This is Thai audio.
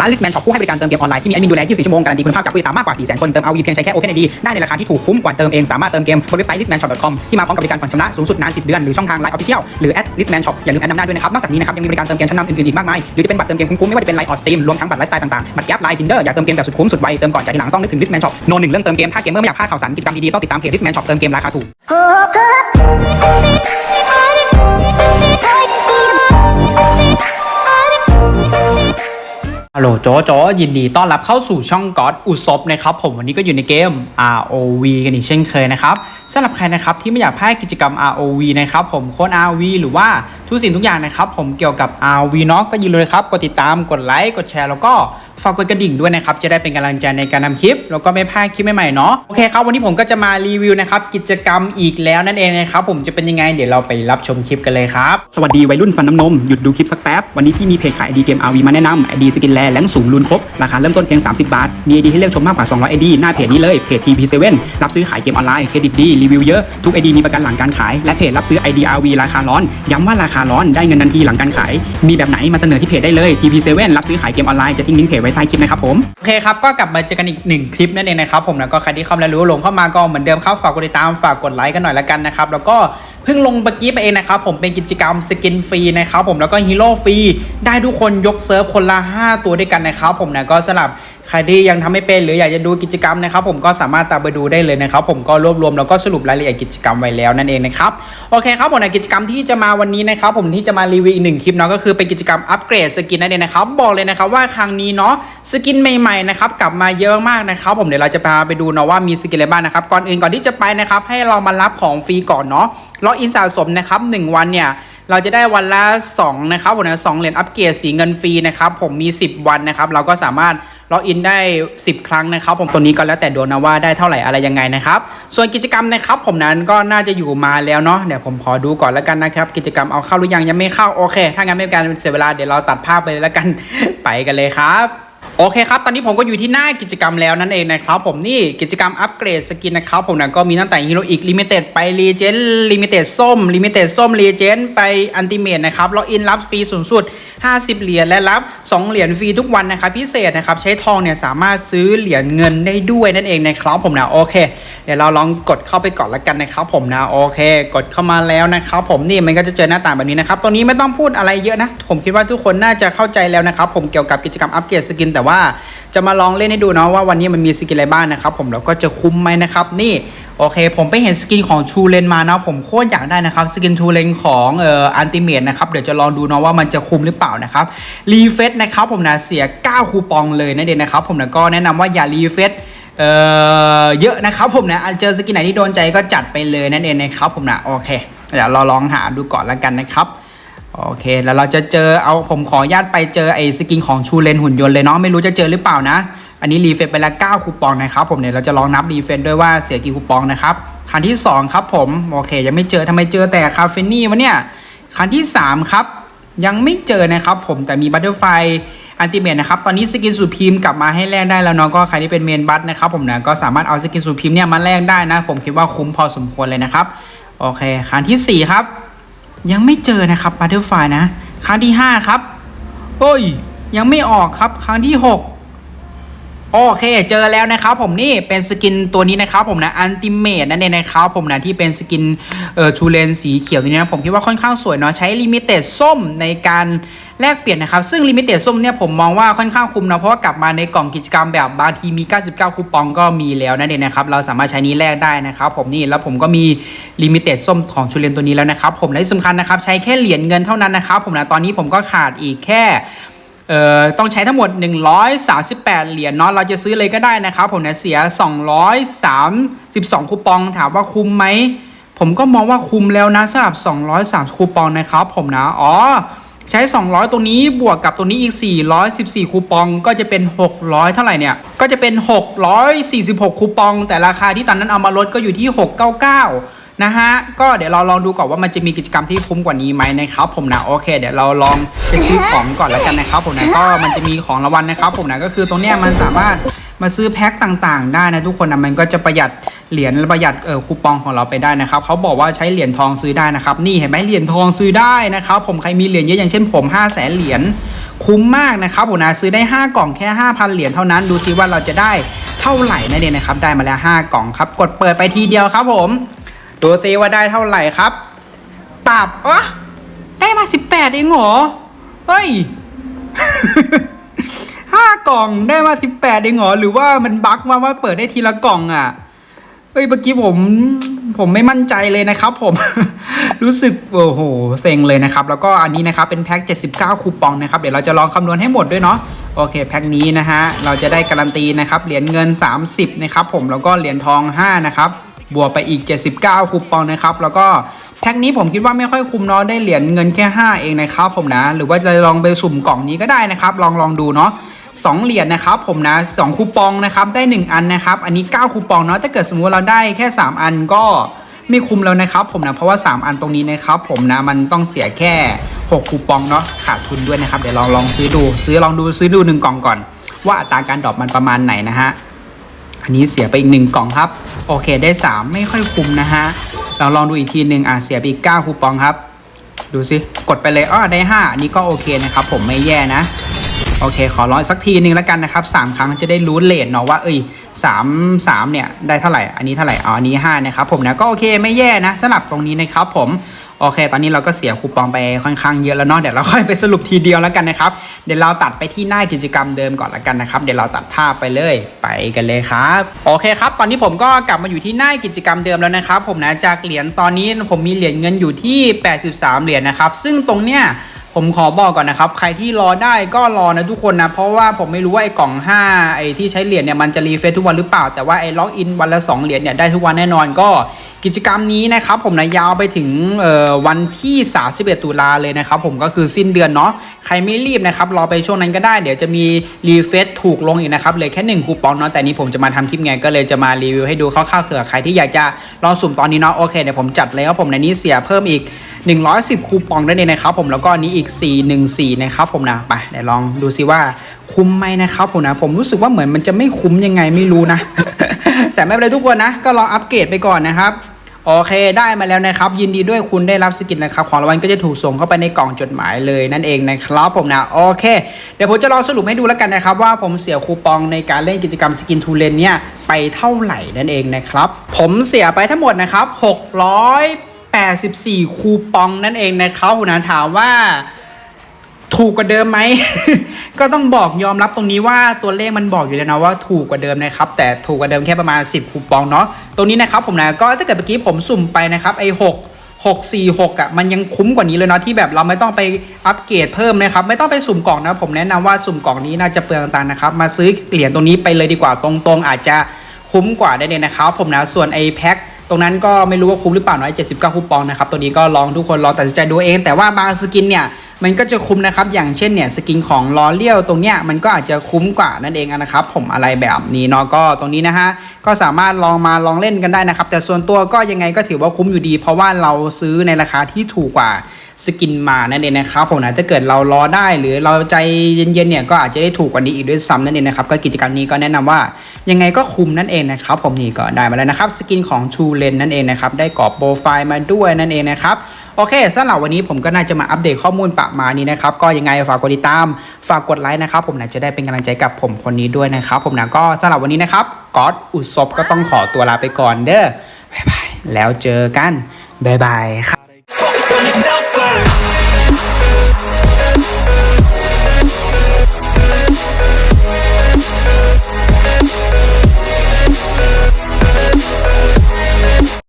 ร้าน Listman Shop ผู้ให้บริการเติมเกมออนไลน์ที่มีแอดมินดูแล 24 ชั่วโมง การันตีคุณภาพจากผู้ติดตามมากกว่า 400,000 คน เติมเอาวีเพียงใช้แค่ OpenID ได้ในราคาที่ถูกคุ้มกว่าเติมเอง สามารถเติมเกมบนเว็บไซต์ listmanshop.com ที่มาพร้อมกับบริการผ่อนชำระสูงสุดนาน 10 เดือน หรือช่องทาง Line Official หรือแอด @listman shop อย่าลืมแอดนำหน้าด้วยนะครับ นอกจากนี้นะครับยังมีบริการเติมเกมชั้นนำอื่นๆอีกมากมาย หรือจะเป็นบัตรเติมเกมคุ้มๆไม่ว่าจะเป็น Line or Steam รวมทั้งบัตรไลฟ์สไตล์ต่างๆบัตรแก๊ป Line Tinder อยากเติมเกมแบบสุดคุ้มสุดไวเติมก่อนจ่ายทีหลังต้องนึกถึง Listman Shop โนหนึ่งเรื่องเติมเกมถ้าเกมเมอร์ไม่อยากพลาดข่าวสารกิจกรรมดีๆต้องติดตามเพจ Listman Shop เติมเกมราคาถูก โหลโจโจยินดีต้อนรับเข้าสู่ช่องก๊อตอุศบนะครับผมวันนี้ก็อยู่ในเกม ROV กันอีกเช่นเคยนะครับสำหรับใครนะครับที่ไม่อยากพลาดกิจกรรม ROV นะครับผมโค้ด ROV หรือว่าทุกสิ่งทุกอย่างนะครับผมเกี่ยวกับ ROV เนาะก็ยินเลยครับกดติดตามกดไลค์กดแชร์แล้วก็ ฝากกดกระดิ่งด้วยนะครับ จะได้เป็นกำลังใจในการทำคลิป แล้วก็ไม่พลาดคลิปใหม่ๆเนาะโอเคครับวันนี้ผมก็จะมารีวิวนะครับกิจกรรมอีกแล้วนั่นเองนะครับผมจะเป็นยังไงเดี๋ยวเราไปรับชมคลิปกันเลยครับสวัสดีวัยรุ่นฟันน้ำนมหยุดดูคลิปสักแป๊บวันนี้พี่มีเพจขายไอดีเกม RV มาแนะนำไอดีสกินแลแลงสูงรูนครบราคาเริ่มต้นเพียง 30 บาท มีไอดีให้เลือกชมมากกว่า 200ไอดีหน้าเพจนี้เลยเพจ TP7 รับซื้อขายเกมออนไลน์เครดิตดีรีวิวเยอะทุกไอดีมีประกันหลังการขายและเพจรับซื้อไอดี RV ราคาร้อน ย้ำว่าราคาร้อนได้เงินทันทีหลังการขาย มีแบบไหนมาเสนอที่เพจได้เลย TP7 รับซื้อขายเกมออนไลน์จะทิ้งลิงก์เพจไว้ใต้คลิปนะครับผมโอเคครับก็กลับมาเจอกันอีกหนึ่งคลิปนั่นเองนะครับผมแล้วก็ใครที่เข้ามาแล้วรู้ลงเข้ามาก็เหมือนเดิมครับฝากกดติดตามฝากกดไลค์กันหน่อยละกันนะครับแล้วก็เพิ่งลงเมื่อกี้ไปเองนะครับผมเป็นกิจกรรมสกินฟรีนะครับผมแล้วก็ฮีโร่ฟรีได้ทุกคนยกเซิร์ฟคนละ 5 ตัวด้วยกันนะครับผมนะก็สำหรับใครที่ยังทำไม่เป็นหรืออยากจะดูกิจกรรมนะครับผมก็สามารถตามไปดูได้เลยนะครับผมก็รวบรวมแล้วก็สรุปรายละเอียดกิจกรรมไว้แล้วนั่นเองนะครับโอเคครับผมในกิจกรรมที่จะมาวันนี้นะครับผมที่จะมารีวิวอีกหนึ่งคลิปเนาะก็คือเป็นกิจกรรมอัปเกรดสกินนั่นเองนะครับบอกเลยนะครับว่าครั้งนี้เนาะสกินใหม่ๆนะครับกลับมาเยอะมากนะครับผมเดี๋ยวเราจะพาไปดูเนาะว่ามีสกินอะไรบ้างนะครับก่อนอื่นก่อนที่จะไปนะครับให้เรามารับของฟรีก่อนเนาะล็อกอินสะสมนะครับหนึ่งวันเนี่ยเราจะได้วันละ2นะครับผมนะสองเหรียญอัปเกรดสีเงินฟรีนะครับผมมี 10 วันนะครับเราก็สามารถ ล็อกอินได้ 10 ครั้งนะครับ ผมตัวนี้ก็แล้วแต่ดวงนะว่าได้เท่าไหร่อะไรยังไงนะครับ ส่วนกิจกรรมนะครับ ผมนั้นก็น่าจะอยู่มาแล้วเนาะเดี๋ยวผมขอดูก่อนแล้วกันนะครับ กิจกรรมเอาเข้าหรือยังยังไม่เข้าโอเค ถ้างั้นไม่เป็นการเสียเวลาเดี๋ยวเราตัดภาพไปแล้วกันไปกันเลยครับ โอเคครับ ตอนนี้ผมก็อยู่ที่หน้ากิจกรรมแล้วนั่นเองนะครับผมนี่กิจกรรมอัปเกรดสกินนะครับผมนะก็มีตั้งแต่ฮีโร่อีกลิมิเต็ดไปรีเจนลิมิเต็ดส้มลิมิเต็ดส้มรีเจนไปอันติเมตนะครับล็อกอินรับฟรีสูงสุด 50 เหรียญและรับ 2 เหรียญฟรีทุกวันนะครับพิเศษนะครับใช้ทองเนี่ยสามารถซื้อเหรียญเงินได้ด้วยนั่นเองนะครับผมนะโอเค เดี๋ยวเราลองกดเข้าไปก่อนละกันนะครับผมนะโอเค กดเข้ามาแล้วนะครับผมนี่มันก็จะเจอหน้าต่างแบบนี้นะครับตัวนี้ไม่ต้องพูดอะไรเยอะนะ ผมคิดว่าทุกคนน่าจะเข้าใจแล้วนะครับผมเกี่ยวกับกิจกรรมอัปเกรดสกิน แต่ว่าจะมาลองเล่นให้ดูเนาะว่าวันนี้มันมีสกินอะไรบ้างนะครับผมแล้วก็จะคุ้มไหมนะครับนี่โอเค ผมไปเห็นสกินของชูเลนมาเนาะผมโคตรอยากได้นะครับ สกินชูเลนของเอ่ออันติเมตนะครับ เดี๋ยวจะลองดูเนาะว่ามันจะคุ้มหรือเปล่านะครับรีเฟซนะครับผมนะเสีย 9 คูปองเลยนั่นเองนะครับผมนะก็แนะนำว่าอย่ารีเฟซ เอ่อเยอะนะครับผมนะเจอสกินไหนที่โดนใจก็จัดไปเลยนั่นเองนะครับผมนะโอเคเดี๋ยวเราลองหาดูก่อนแล้วกันนะครับโอเค แล้วเราจะเจอเอาผมขอญาตไปเจอไอ้สกินของชูเลนหุ่นยนต์เลยเนาะไม่รู้จะเจอหรือเปล่านะ อันนี้รีเฟซไปแล้ว9คูปองนะครับผมเนี่ยเราจะลองนับรีเฟซด้วยว่าเสียกี่คูปองนะครับคันที่ 2 ครับผมโอเค ยังไม่เจอทำไมเจอแต่คาเฟนี่วะเนี่ยคันที่ 3 ครับ ยังไม่เจอนะครับผมแต่มีบัตเตอร์ไฟ อันติเมตนะครับ ตอนนี้สกินสูพีมพ์กลับมาให้แลกได้แล้วเนาะก็ใครที่เป็นเมนบัตนะครับผมนะก็สามารถเอาสกินสูพีมพ์เนี่ยมาแลกได้นะ ผมคิดว่าคุ้มพอสมควรเลยนะครับ โอเคคันทีสี่4 ครับ ยังไม่เจอนะครับบัตเตอร์ไฟนะครั้งที่ 5 ครับเฮ้ย ยังไม่ออกครับครั้งที่ 6โอเค เจอแล้วนะครับผมนี่เป็นสกินตัวนี้นะครับผมนะอันติเมตนั่นเองนะครับผมนะที่เป็นสกินเอ่อชูเลนสีเขียวตัวนี้นะผมคิดว่าค่อนข้างสวยเนาะใช้ลิมิเต็ดส้มในการแลกเปลี่ยนนะครับ ซึ่งลิมิเต็ดส้มเนี่ยผมมองว่าค่อนข้างคุ้มนะ เพราะว่ากลับมาในกล่องกิจกรรมแบบบางทีมี 99 คูปองก็มีแล้วนั่นเองนะครับ เราสามารถใช้นี้แลกได้นะครับ ผมนี่แล้วผมก็มีลิมิเต็ดส้มของชูเลนตัวนี้แล้วนะครับผมและที่สำคัญนะครับใช้แค่เหรียญเงินเท่านั้นนะครับผมนะตอนนี้ผมก็ขาดอีกแค่เอ่อต้องใช้ทั้งหมด 138 เหรียญเนาะเราจะซื้อเลยก็ได้นะครับ ผมเนี่ยเสีย 232 คูปองถามว่าคุ้มไหมผมก็มองว่าคุ้มแล้วนะสำหรับ 203 คูปองนะครับ ผมนะอ๋อ ใช้ 200ตรงนี้บวกกับตรงนี้อีก 414 คูปองก็จะเป็น 600 เท่าไหร่เนี่ย ก็จะเป็น 646 คูปอง แต่ราคาที่ตอนนั้นเอามาลดก็อยู่ที่ 699 นะฮะ ก็เดี๋ยวเราลองดูก่อนว่ามันจะมีกิจกรรมที่คุ้มกว่านี้ไหมนะครับผมนะ โอเค เดี๋ยวเราลองไปซื้อของก่อนแล้วกันนะครับผมนะ ก็มันจะมีของรางวัลนะครับผมนะ ก็คือตรงเนี้ยมันสามารถมาซื้อแพ็คต่างๆ ได้นะทุกคนนะ มันก็จะประหยัด เหรียญประหยัดเออคูปองของเราไปได้นะครับเขาบอกว่าใช้เหรียญทองซื้อได้นะครับ นี่เห็นไหมเหรียญทองซื้อได้นะครับ ผมใครมีเหรียญเยอะอย่างเช่นผม5 0 0แสนเหรียญคุ้มมากนะครับผมนะซื้อได้ 5 กล่องแค่ 5,000 เหรียญเท่านั้นดูซิว่าเราจะได้เท่าไหร่นั่นเองนะครับ ได้มาแล้ว 5 กล่องครับ กดเปิดไปทีเดียวครับ ผมดูซิว่าได้เท่าไหร่ครับปรับอ๋อได้มา 18 เองเหรอเฮ้ยห้ากล่องได้มาสิบแปดเองเหรอหรือว่ามันบั๊กมาว่าเปิดได้ทีละกล่องอะ เฮ้ยเมื่อกี้ผมผมไม่มั่นใจเลยนะครับผม รู้สึกโอ้โหเซ็งเลยนะครับ แล้วก็อันนี้นะครับเป็นแพ็ค 79 คูปองนะครับ เดี๋ยวเราจะลองคำนวณให้หมดด้วยเนาะโอเคแพ็คนี้นะฮะเราจะได้การันตีนะครับเหรียญเงิน 30 นะครับผมแล้วก็เหรียญทอง 5 นะครับ บวกไปอีก 79 คูปองนะครับ แล้วก็แพ็คนี้ผมคิดว่าไม่ค่อยคุ้มเนาะได้เหรียญเงินแค่ 5 เองนะครับผมนะ หรือว่าจะลองไปสุ่มกล่องนี้ก็ได้นะครับ ลองลองดูเนาะ สองเหรียญนะครับผมนะสองคูปองนะครับได้ 1 อันนะครับ อันนี้ 9 คูปองเนาะถ้าเกิดสมมติเราได้แค่ 3 อันก็ไม่คุ้มแล้วนะครับผมนะเพราะว่า 3 อันตรงนี้นะครับผมนะมันต้องเสียแค่ 6 คูปองเนาะขาดทุนด้วยนะครับเดี๋ยวลองลองซื้อดูซื้อลองดูซื้อดูหนึ่งกล่องก่อน ว่าอัตราการดรอปมันประมาณไหนนะฮะอันนี้เสียไปอีกหนึ่งกล่องครับ โอเคได้ 3 ไม่ค่อยคุ้มนะฮะเราลองดูอีกทีหนึ่งอะเสียไปอีก 9 คูปองครับ ดูสิกดไปเลยอ้อได้ 5 อันนี้ก็โอเคนะครับผมไม่แย่นะ โอเค ขอร้อยสักทีหนึ่งแล้วกันนะครับ3ครั้งจะได้รู้เลทเนาะว่าเอ้ย3 3เนี่ยได้เท่าไหร่ อันนี้เท่าไหร่อ๋ออันนี้5นะครับผมนะก็โอเคไม่แย่นะสำหรับตรงนี้นะครับผมโอเค ตอนนี้เราก็เสียคูปองไปค่อนข้างเยอะแล้วเนาะ เดี๋ยวเราค่อยไปสรุปทีเดียวแล้วกันนะครับ เดี๋ยวเราตัดไปที่หน้ากิจกรรมเดิมก่อนแล้วกันนะครับ เดี๋ยวเราตัดภาพไปเลย ไปกันเลยครับ โอเคครับ ตอนนี้ผมก็กลับมาอยู่ที่หน้ากิจกรรมเดิมแล้วนะครับ ผมนะ จากเหรียญตอนนี้ผมมีเหรียญเงินอยู่ที่ 83 เหรียญนะครับ ซึ่งตรงเนี้ย ผมขอบอกก่อนนะครับ ใครที่รอได้ก็รอนะทุกคนนะ เพราะว่าผมไม่รู้ว่าไอ้กล่อง 5 ไอ้ที่ใช้เหรียญเนี่ยมันจะรีเฟซทุกวันหรือเปล่า แต่ว่าไอ้ล็อกอินวันละ 2 เหรียญเนี่ยได้ทุกวันแน่นอนก็กิจกรรมนี้นะครับผมนะยาวไปถึงวันที่ 31 ตุลาเลยนะครับผมก็คือสิ้นเดือนเนาะใครไม่รีบนะครับรอไปช่วงนั้นก็ได้เดี๋ยวจะมีรีเฟซถูกลงอีกนะครับเลยแค่1คูปองเนาะแต่นี้ผมจะมาทำคลิปไงก็เลยจะมารีวิวให้ดูคร่าวๆเผื่อใครที่อยากจะลองสุ่มตอนนี้เนาะโอเคเดี๋ยวผมจัดเลยครับผมในนี้เสียเพิ่มอีก 110 คูปองได้เลยนะครับผมแล้วก็นี้อีก 414 นะครับผมนะไปเดี๋ยวลองดูซิว่าคุ้มไหมนะครับผมนะผมรู้สึกว่าเหมือนมันจะไม่คุ้มยังไงไม่รู้นะ แต่ไม่เป็นไรทุกคนนะ ก็ลองอัปเกรดไปก่อนนะครับโอเคได้มาแล้วนะครับ ยินดีด้วยคุณได้รับสกินนะครับ ของรางวัลก็จะถูกส่งเข้าไปในกล่องจดหมายเลยนั่นเองนะครับผมนะโอเค เดี๋ยวผมจะลองสรุปให้ดูแล้วกันนะครับ ว่าผมเสียคูปองในการเล่นกิจกรรมสกินทูเลนเนี่ยไปเท่าไหร่นั่นเองนะครับ ผมเสียไปทั้งหมดนะครับ 84 คูปองนั่นเองนะครับผมนะถามว่าถูกกว่าเดิมไหม ก็ต้องบอกยอมรับตรงนี้ว่าตัวเลขมันบอกอยู่แล้วนะว่าถูกกว่าเดิมนะครับ แต่ถูกกว่าเดิมแค่ประมาณ 10 คูปองเนาะตรงนี้นะครับผมนะก็ถ้าเกิดเมื่อกี้ผมสุ่มไปนะครับไอ้หกหกสี่หกอะมันยังคุ้มกว่านี้เลยเนาะที่แบบเราไม่ต้องไปอัปเกรดเพิ่มนะครับไม่ต้องไปสุ่มกล่องนะผมแนะนำว่าสุ่มกล่องนี้น่าจะเปลืองตังค์นะครับมาซื้อเหรียญตรงนี้ไปเลยดีกว่าตรงๆ อาจจะคุ้มกว่าได้เลยนะครับผมนะส่วนไอ้แพ็ค ตรงนั้นก็ไม่รู้ว่าคุ้มหรือเปล่าน้อย79คูปองนะครับตัวนี้ก็ลองทุกคนลองตัดสินใจดูเอง แต่ว่าบางสกินเนี่ยมันก็จะคุ้มนะครับ อย่างเช่นเนี่ยสกินของล้อเลี้ยวตรงเนี้ยมันก็อาจจะคุ้มกว่านั่นเองนะครับ ผมอะไรแบบนี้เนาะก็ตรงนี้นะฮะก็สามารถลองมาลองเล่นกันได้นะครับ แต่ส่วนตัวก็ยังไงก็ถือว่าคุ้มอยู่ดี เพราะว่าเราซื้อในราคาที่ถูกกว่าสกินมานั่นเองนะครับผมนะถ้าเกิดเรารอได้หรือเราใจเย็นๆเนี่ยก็อาจจะได้ถูกกว่านี้อีกด้วยซ้ำนั่นเองนะครับก็กิจกรรมนี้ก็แนะนำว่า ยังไงก็คุ้มนั่นเองนะครับผมนี่ก็ได้มาแล้วนะครับสกินของ True Lens นั่นเองนะครับได้กรอบโปรไฟล์มาด้วยนั่นเองนะครับโอเคสำหรับวันนี้ผมก็น่าจะมาอัปเดตข้อมูลประมาณนี้นะครับ ก็ยังไงฝากกดติดตาม ฝากกดไลค์นะครับ ผมนะจะได้เป็นกำลังใจกับผมคนนี้ด้วยนะครับ ผมนะก็สำหรับวันนี้นะครับก๊อตอุศบก็ต้องขอตัวลาไปก่อนเด้อบ๊ายบายแล้วเจอกันบ๊ายบายครับ